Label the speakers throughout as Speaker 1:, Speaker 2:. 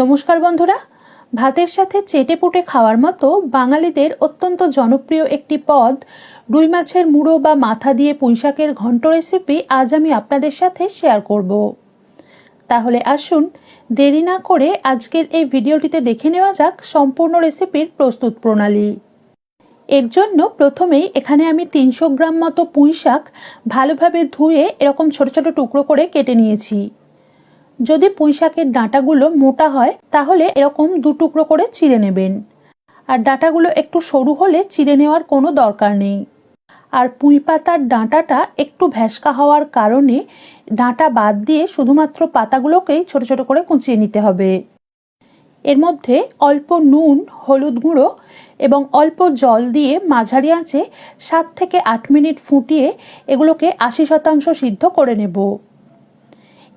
Speaker 1: নমস্কার বন্ধুরা। ভাতের সাথে চেটে পুটে খাওয়ার মতো বাঙালিদের অত্যন্ত জনপ্রিয় একটি পদ, রুই মাছের মুড়ো বা মাথা দিয়ে পুঁইশাকের ঘন্ট রেসিপি আজ আমি আপনাদের সাথে শেয়ার করব। তাহলে আসুন, দেরি না করে আজকের এই ভিডিওটিতে দেখে নেওয়া যাক সম্পূর্ণ রেসিপির প্রস্তুত প্রণালী। এর জন্য প্রথমেই এখানে আমি তিনশো গ্রাম মতো পুঁই শাক ভালোভাবে ধুয়ে এরকম ছোট ছোট টুকরো করে কেটে নিয়েছি। যদি পুঁই শাকের ডাঁটাগুলো মোটা হয়, তাহলে এরকম দু টুকরো করে চিড়ে নেবেন। আর ডাঁটাগুলো একটু সরু হলে চিড়ে নেওয়ার কোনো দরকার নেই। আর পুঁই পাতার ডাঁটাটা একটু ভ্যাসকা হওয়ার কারণে ডাঁটা বাদ দিয়ে শুধুমাত্র পাতাগুলোকেই ছোট ছোট করে কুঁচিয়ে নিতে হবে। এর মধ্যে অল্প নুন, হলুদ গুঁড়ো এবং অল্প জল দিয়ে মাঝারি আঁচে সাত থেকে আট মিনিট ফুটিয়ে এগুলোকে আশি শতাংশ সিদ্ধ করে নেব।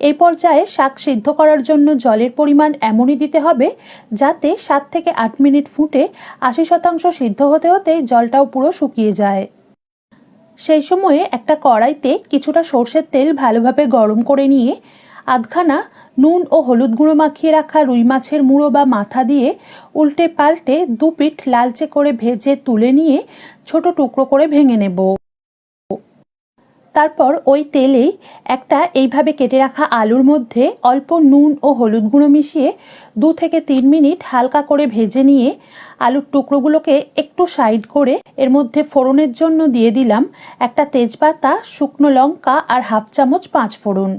Speaker 1: এই পর্যায়ে শাক সিদ্ধ করার জন্য জলের পরিমাণ এমনই দিতে হবে যাতে সাত থেকে আট মিনিট ফুটে আশি শতাংশ সিদ্ধ হতে হতেই জলটাও পুরো শুকিয়ে যায়। সেই সময়ে একটা কড়াইতে কিছুটা সর্ষের তেল ভালোভাবে গরম করে নিয়ে আধখানা নুন ও হলুদ গুঁড়ো মাখিয়ে রাখা রুই মাছের মুড়ো বা মাথা দিয়ে উল্টে পাল্টে দু পিঠ লালচে করে ভেজে তুলে নিয়ে ছোট টুকরো করে ভেঙে নেব। তারপর ওই তেলেই একটা এইভাবে কেটে রাখা আলুর মধ্যে অল্প নুন ও হলুদ গুঁড়ো মিশিয়ে দু থেকে তিন মিনিট হালকা করে ভেজে নিয়ে আলুর টুকরোগুলোকে একটু সাইড করে এর মধ্যে ফোড়নের জন্য দিয়ে দিলাম একটা তেজপাতা, শুকনো লঙ্কা আর হাফ চামচ পাঁচ ফোড়ন।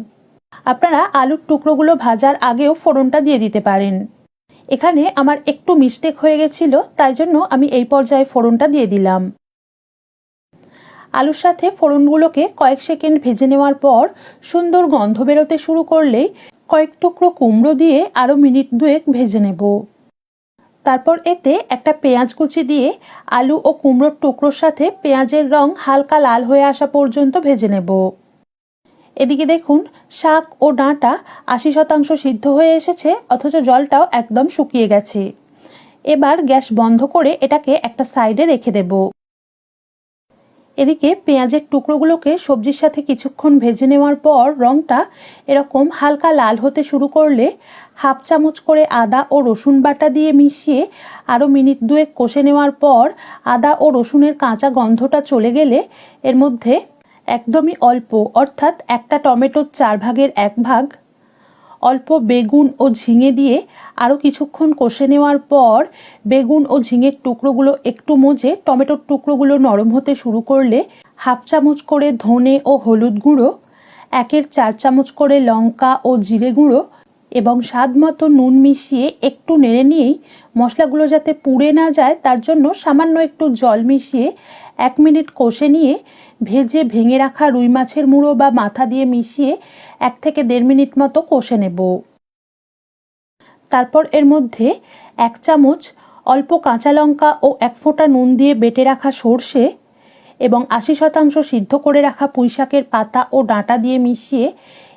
Speaker 1: আপনারা আলুর টুকরোগুলো ভাজার আগেও ফোড়নটা দিয়ে দিতে পারেন। এখানে আমার একটু মিস্টেক হয়ে গেছিল, তাই জন্য আমি এই পর্যায়ে ফোড়নটা দিয়ে দিলাম। আলুর সাথে ফোড়নগুলোকে কয়েক সেকেন্ড ভেজে নেওয়ার পর সুন্দর গন্ধ বেরোতে শুরু করলেই কয়েক টুকরো কুমড়ো দিয়ে আরও মিনিট দুয়েক ভেজে নেব। তারপর এতে একটা পেঁয়াজ কুচি দিয়ে আলু ও কুমড়োর টুকরোর সাথে পেঁয়াজের রং হালকা লাল হয়ে আসা পর্যন্ত ভেজে নেব। এদিকে দেখুন, শাক ও ডাঁটা আশি শতাংশ সিদ্ধ হয়ে এসেছে, অথচ জলটাও একদম শুকিয়ে গেছে। এবার গ্যাস বন্ধ করে এটাকে একটা সাইডে রেখে দেবো। এদিকে পেঁয়াজের টুকরোগুলোকে সবজির সাথে কিছুক্ষণ ভেজে নেওয়ার পর রঙটা এরকম হালকা লাল হতে শুরু করলে হাফ চামচ করে আদা ও রসুন বাটা দিয়ে মিশিয়ে আরও মিনিট দুয়েক কষে নেওয়ার পর আদা ও রসুনের কাঁচা গন্ধটা চলে গেলে এর মধ্যে একদমই অল্প, অর্থাৎ একটা টমেটোর চার ভাগের এক ভাগ অল্প বেগুন ও ঝিঙে দিয়ে আরও কিছুক্ষণ কষে নেওয়ার পর বেগুন ও ঝিঙের টুকরোগুলো একটু মজে টমেটোর টুকরোগুলো নরম হতে শুরু করলে হাফ চামচ করে ধনে ও হলুদ গুঁড়ো, একের চার চামচ করে লঙ্কা ও জিরে গুঁড়ো এবং স্বাদ মতো নুন মিশিয়ে একটু নেড়ে নিয়েই মশলাগুলো যাতে পুড়ে না যায়, তার জন্য সামান্য একটু জল মিশিয়ে এক মিনিট কষে নিয়ে ভেজে ভেঙে রাখা রুই মাছের মুড়ো বা মাথা দিয়ে মিশিয়ে এক থেকে দেড় মিনিট মতো কষে নেব। তারপর এর মধ্যে এক চামচ অল্প কাঁচা লঙ্কা ও এক ফোঁটা নুন দিয়ে বেটে রাখা সর্ষে এবং আশি শতাংশ সিদ্ধ করে রাখা পুঁইশাকের পাতা ও ডাঁটা দিয়ে মিশিয়ে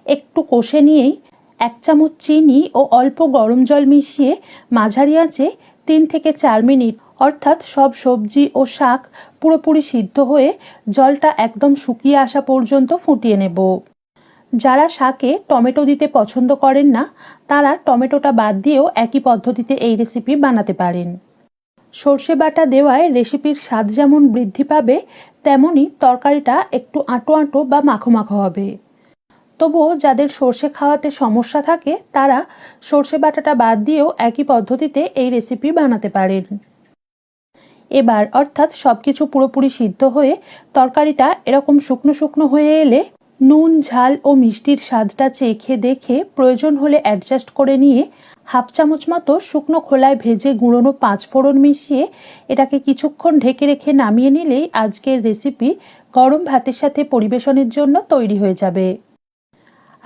Speaker 1: একটু কষে নিয়েই এক চামচ চিনি ও অল্প গরম জল মিশিয়ে মাঝারি আঁচে তিন থেকে চার মিনিট, অর্থাৎ সব সবজি ও শাক পুরোপুরি সিদ্ধ হয়ে জলটা একদম শুকিয়ে আসা পর্যন্ত ফুটিয়ে নেব। যারা শাকে টমেটো দিতে পছন্দ করেন না, তারা টমেটোটা বাদ দিয়েও একই পদ্ধতিতে এই রেসিপি বানাতে পারেন। সর্ষে বাটা দেওয়ায় রেসিপির স্বাদ যেমন বৃদ্ধি পাবে তেমনই তরকারিটা একটু আঁটো আঁটো বা মাখো মাখো হবে। তবুও যাদের সর্ষে খাওয়াতে সমস্যা থাকে, তারা সর্ষে বাটাটা বাদ দিয়েও একই পদ্ধতিতে এই রেসিপি বানাতে পারেন। এবার অর্থাৎ সব কিছু পুরোপুরি সিদ্ধ হয়ে তরকারিটা এরকম শুকনো শুকনো হয়ে এলে নুন, ঝাল ও মিষ্টির স্বাদটা চেখে দেখে প্রয়োজন হলে অ্যাডজাস্ট করে নিয়ে হাফ চামচ মতো শুকনো খোলায় ভেজে গুঁড়োনো পাঁচ ফোড়ন মিশিয়ে এটাকে কিছুক্ষণ ঢেকে রেখে নামিয়ে নিলেই আজকের রেসিপি গরম ভাতের সাথে পরিবেশনের জন্য তৈরি হয়ে যাবে।